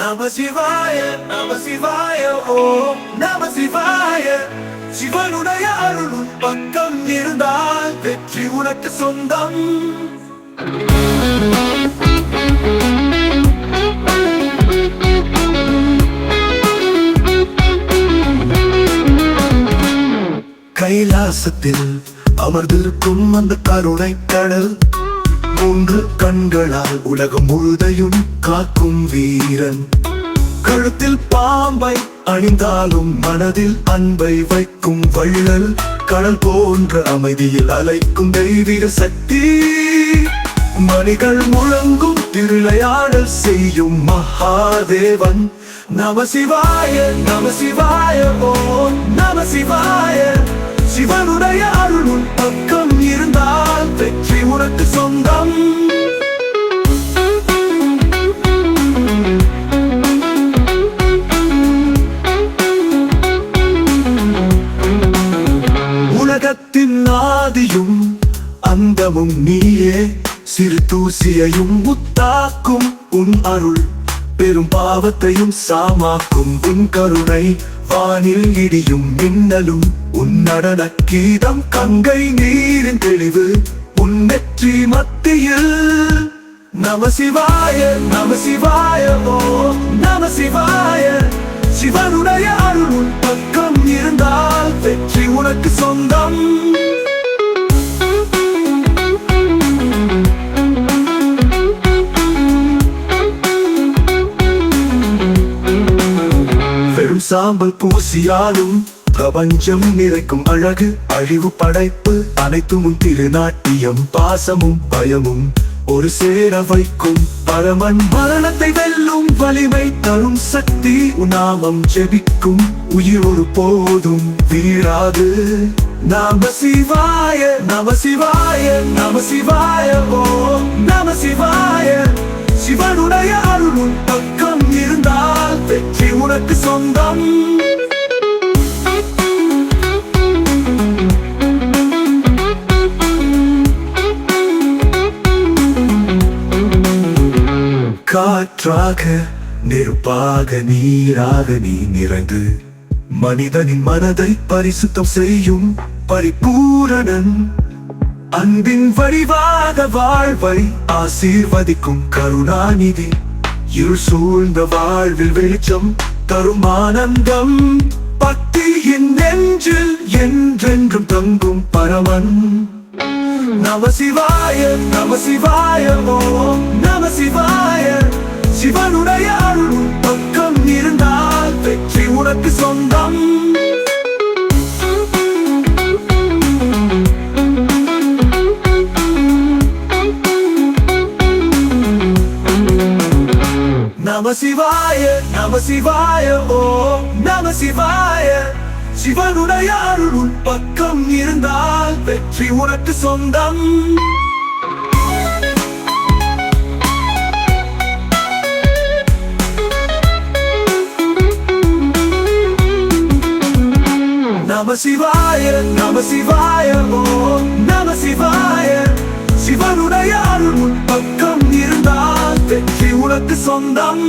நம சிவாய நம சிவாய ஓம் நம சிவாய சிவனுடைய அருளும் பக்கம் இருந்தால் வெற்றி உனக்கு சொந்தம். கைலாசத்தில் அமர்ந்திருக்கும் அந்த கருணை கடல். மூன்று கண்களால் உலகம் முழுதையும் காக்கும் வீரன். கழுத்தில் பாம்பை அணிந்தாலும் மனதில் அன்பை வைக்கும் வள்ளல் கடல் போன்ற அமைதியில் அலைக்கும் தெய்வீக சக்தி. மணிகள் முழங்கும் திருளையாடல் செய்யும் மகாதேவன். நம சிவாய நம சிவாய ஓ நம சிவாய. சிவனுடைய அருள் பக்கம் இருந்தால் ஆனந்தமும் நீயே. சிறு தூசியையும் முத்தாக்கும் உன் அருள். பெரும் பாவத்தையும் சாமாக்கும் உன் கருணை. வானில் இடியும் மின்னலும் உன் நடன கீதம். கங்கை நீரின் தெளிவு உன் நெற்றி மத்தியில். நமசிவாய சிவாய நம ஓ நம சிவனுடைய அருள் உன் பக்கம் இருந்தால் வெற்றி உனக்கு சொந்தம். சாம்பல் பூசியாலும் பிரபஞ்சம் நிறைக்கும் அழகு அழிவு படைப்பு அனைத்தும் திருநாட்டியம். பாசமும் பயமும் ஒரு சேர வைக்கும். பரமன் மரணத்தை வெல்லும் வலிமை தரும் சக்தி உணாமம் ஜெபிக்கும். உயிர் ஒரு போதும் வீராது. நம சிவாய நம சிவாய நம சிவாய ஓ. உனக்கு சொந்தம். காற்றாக நெருப்பாக நீராக நீ நிறைந்து மனிதனின் மனதை பரிசுத்தம் செய்யும் பரிபூரணன். அன்பின் வடிவாக வாழ்வை ஆசீர்வதிக்கும் கருணாநிதி. இருள் சூழ்ந்த வாழ்வில் வெளிச்சம் தரும் ஆனந்தம் பக்தியின் நெஞ்சில் என்றென்றும் தங்கும் பரமன். நம சிவாய நம சிவாய நம சிவாய ஓம் நம சிவாய. சிவனுடைய அருள் உன் பக்கம் இருந்தால் வெற்றி உனக்கு சொந்தம். நம சிவாய நம சிவாய ஓம் நம சிவாய. சிவனுடைய அருள் உன் பக்கம் இருந்தால் வெற்றி உனக்கு சொந்தம்